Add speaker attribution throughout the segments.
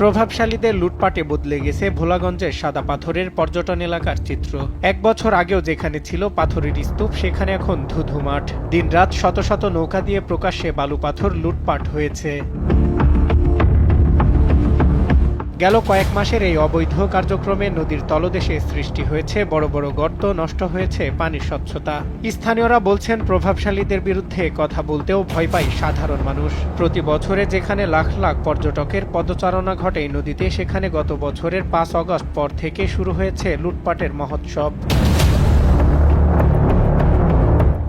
Speaker 1: প্রভাবশালীদের লুটপাটে বদলে গেছে ভোলাগঞ্জের সাদা পাথরের পর্যটন এলাকার চিত্র। এক বছর আগেও যেখানে ছিল পাথরের স্তূপ, সেখানে এখন ধুধু মাঠ দিনরাত শত শত নৌকা দিয়ে প্রকাশ্যে বালু পাথর লুটপাট হয়েছে। গেল কয়েক মাসের এই অবৈধ কার্যক্রমে নদীর তলদেশে সৃষ্টি হয়েছে বড় বড় গর্ত, নষ্ট হয়েছে পানির স্বচ্ছতা। স্থানীয়রা বলছেন প্রভাবশালীদের বিরুদ্ধে কথা বলতেও ভয় পায় সাধারণ মানুষ। প্রতি বছরে যেখানে লাখ লাখ পর্যটকের পদচারণা ঘটে নদীতে, সেখানে গত বছরের পাঁচ অগস্ট পর থেকে শুরু হয়েছে লুটপাটের মহোৎসব।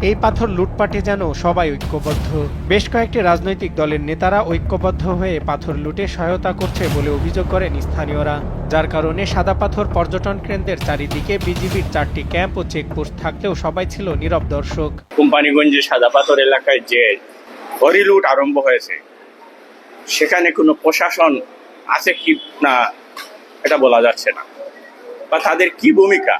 Speaker 1: এই পাথর লুটপাটে যেন সবাই ঐক্যবদ্ধ। বেশ কয়েকটি রাজনৈতিক দলের নেতারা ঐক্যবদ্ধ হয়ে পাথর লুটে সহায়তা করছে বলে অভিযোগ করেন স্থানীয়রা, যার কারণে সাদা পাথর পর্যটন কেন্দ্রের চারিদিকে বিজিবির চারটি ক্যাম্প ও চেকপোস্ট থাকলেও সবাই ছিল নীরব দর্শক।
Speaker 2: কোম্পানিগঞ্জে সাদা পাথর এলাকায় যে হরিলুট আরম্ভ হয়েছে, সেখানে কোনো প্রশাসন আছে কি না, এটা বলা যাচ্ছে না। বা তাদের কি ভূমিকা?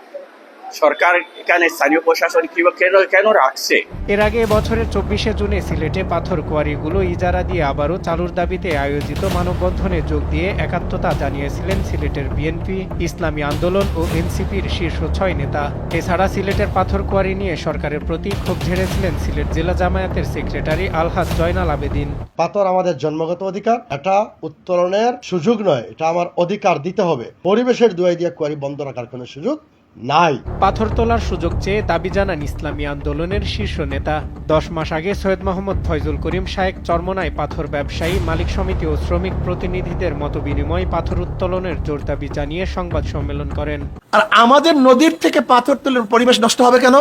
Speaker 2: সরকার এখানে স্থানীয় প্রশাসন কেন কেন রাখছে?
Speaker 1: এর আগে বছরের চব্বিশে জুনে সিলেটে পাথর কোয়ারিগুলো ইজারা দিয়ে আবারও চালুর দাবিতে আয়োজিত মানববন্ধনে যোগ দিয়ে একাত্মতা জানিয়েছিলেন সিলেটের বিএনপি ইসলামী আন্দোলন ও এনসিপির শীর্ষ ছয় নেতা। এছাড়া সিলেটের পাথর কোয়ারি নিয়ে সরকারের প্রতি ক্ষোভ ঝেড়েছিলেন সিলেট জেলা জামায়াতের সেক্রেটারি আলহাজ জয়নাল আবেদিন।
Speaker 3: পাথর আমাদের জন্মগত অধিকার এটা উত্তোলনের সুযোগ নয় এটা আমার অধিকার দিতে হবে। পরিবেশের দুয়াই দিয়ে কোয়ারি বন্ধ রাখার কোনো সুযোগ নাই।
Speaker 1: পাথর তোলার সুযোগ চেয়ে দাবি জানান ইসলামী আন্দোলনের শীর্ষ নেতা। দশ মাস আগে সৈয়দ মোহাম্মদ ফয়জুল করিম শায়েক চরমনায় পাথর ব্যবসায়ী মালিক সমিতি ও শ্রমিক প্রতিনিধিদের মত বিনিময় পাথর উত্তোলনের জোর দাবি জানিয়ে সংবাদ সম্মেলন করেন।
Speaker 4: আর আমাদের নদীর থেকে পাথর তুলে পরিবেশ নষ্ট হবে কেন?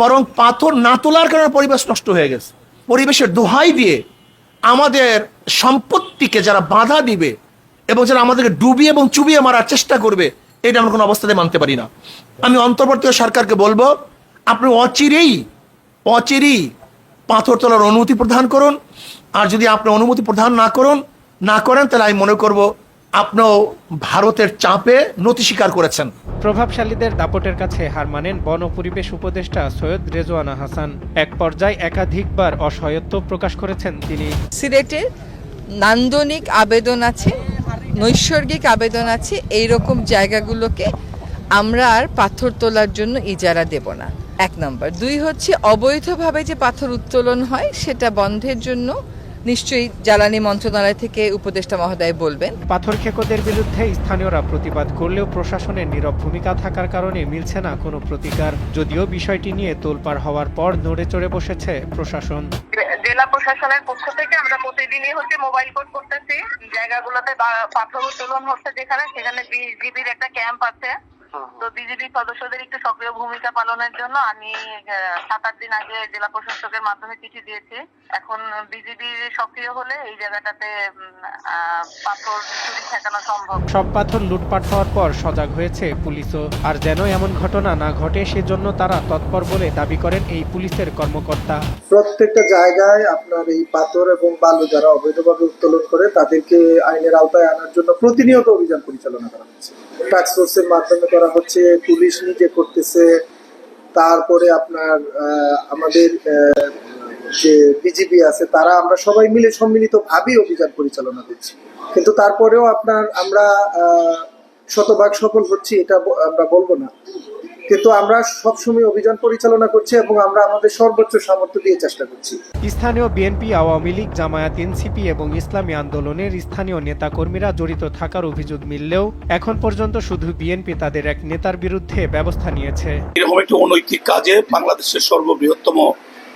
Speaker 4: বরং পাথর না তোলার কারণে পরিবেশ নষ্ট হয়ে গেছে। পরিবেশের দোহাই দিয়ে আমাদের সম্পত্তিকে যারা বাধা দিবে এবং যারা আমাদেরকে ডুবিয়ে এবং চুবিয়ে মারার চেষ্টা করবে এটা আমরা কোনো অবস্থাতে মানতে পারি না। আমি অন্তর্বর্তী সরকারকে বলব আপনি অচিরেই অচিরেই পাথর তোলার অনুমতি প্রদান করুন। আর যদি আপনি অনুমতি প্রদান না করুন না করেন তাহলে আমি মনে করব আপনিও ভারতের চাপে নতি স্বীকার করেছেন।
Speaker 1: প্রভাবশালীদের দাপটের কাছে হার মানেন বন ও পরিবেশ উপদেষ্টা সৈয়দ রেজওয়ানা হাসান। এক পর্যায়ে একাধিকবার অসহায়ত্ব প্রকাশ করেছেন তিনি।
Speaker 5: সিলেটের নান্দনিক আবেদন আছে। নৈসর্গিক আবেদন আছে এই রকম জায়গাগুলোকে আমরা আর পাথর তোলার জন্য ইজারা দেব না। এক নম্বর। দুই হচ্ছে, অবৈধভাবে যে পাথর উত্তোলন হয়, সেটা বন্ধের জন্য নিশ্চয়ই জ্বালানি মন্ত্রণালয় থেকে উপদেষ্টা মহোদয় বলবেন।
Speaker 1: পাথর খেকোদের বিরুদ্ধে স্থানীয়রা প্রতিবাদ করলেও প্রশাসনের নীরব ভূমিকা থাকার কারণে মিলছে না কোনো প্রতিকার, যদিও বিষয়টি নিয়ে তোলপাড় হওয়ার পর নড়ে চড়ে বসেছে প্রশাসন।
Speaker 6: জেলা প্রশাসনের পক্ষ থেকে আমরা প্রতিদিনই হচ্ছে মোবাইল কোড করতেছি। জায়গাগুলোতে পাথর উত্তোলন হচ্ছে যেখানে, সেখানে বিজিবির একটা ক্যাম্প আছে। তো বিজিবি সদস্যদের একটু সক্রিয় ভূমিকা পালনের জন্য আমি সাত আট দিন আগে জেলা প্রশাসকের মাধ্যমে চিঠি দিয়েছি। এখন বিজিবি সক্রিয় হলে এই জায়গাটাতে পাথর চুরি ঠেকানো সম্ভব।
Speaker 1: সব পাথর লুটপাট হওয়ার পর সজাগ হয়েছে পুলিশও। আর যেন এমন ঘটনা না ঘটে সেজন্য তারা তৎপর বলে দাবি করেন এই পুলিশের কর্মকর্তা।
Speaker 7: প্রত্যেকটা জায়গায় আপনার এই পাথর এবং বালু যারা অবৈধভাবে উত্তোলন করে তাদেরকে আইনের আওতায় আনার জন্য প্রতিনিয়ত অভিযান পরিচালনা করা হচ্ছে। টাস্ক ফোর্সের মাধ্যমে করা হচ্ছে পুলিশ নিজে করতেছে। তারপরে আপনার আমাদের যে বিজিবি আছে, তারা আমরা সবাই মিলে সম্মিলিত ভাবে অভিযান পরিচালনা করছি। কিন্তু তারপরেও আপনার আমরা শতভাগ সফল হচ্ছি, এটা আমরা বলব না। কিন্তু আমরা সবসময় অভিযান পরিচালনা করছি এবং আমরা আমাদের সর্বোচ্চ সামর্থ্য দিয়ে চেষ্টা করছি।
Speaker 1: স্থানীয় বিএনপি আওয়ামী লীগ জামায়াত এনসিপি এবং ইসলামী আন্দোলনের স্থানীয় নেতাকর্মীরা জড়িত থাকার অভিযোগ মিললেও এখন পর্যন্ত শুধু বিএনপি তাদের এক নেতার বিরুদ্ধে ব্যবস্থা নিয়েছে।
Speaker 8: এরকম একটি অনৈতিক কাজে বাংলাদেশের সর্ববৃহত্তম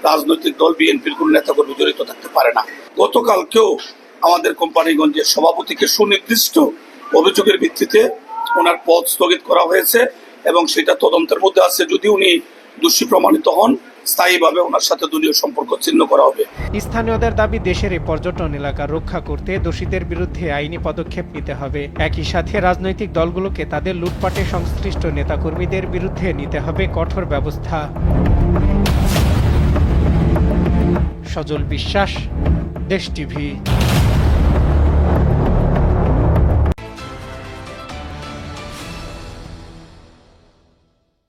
Speaker 8: রাজনৈতিক দল বিএনপির কোন নেতাকর্মী জড়িত থাকতে পারে না। গতকালকেও আমাদের কোম্পানিগঞ্জের সভাপতিকে সুনির্দিষ্ট অভিযোগের ভিত্তিতে ওনার পদ স্থগিত করা হয়েছে। এবং সেটা তদন্তের মধ্যে আছে যদি উনি দোষী প্রমাণিত হন, স্থায়ীভাবে ওনার সাথে দলীয় সম্পর্ক ছিন্ন করা হবে।
Speaker 1: স্থানীয়দের দাবি, দেশের এই পর্যটন এলাকা রক্ষা করতে দোষীদের বিরুদ্ধে আইনি পদক্ষেপ নিতে হবে। একই সাথে রাজনৈতিক দলগুলোকে তাদের লুটপাটে সংশ্লিষ্ট নেতাকর্মীদের বিরুদ্ধে নিতে হবে কঠোর ব্যবস্থা। সজল বিশ্বাস, দেশ টিভি।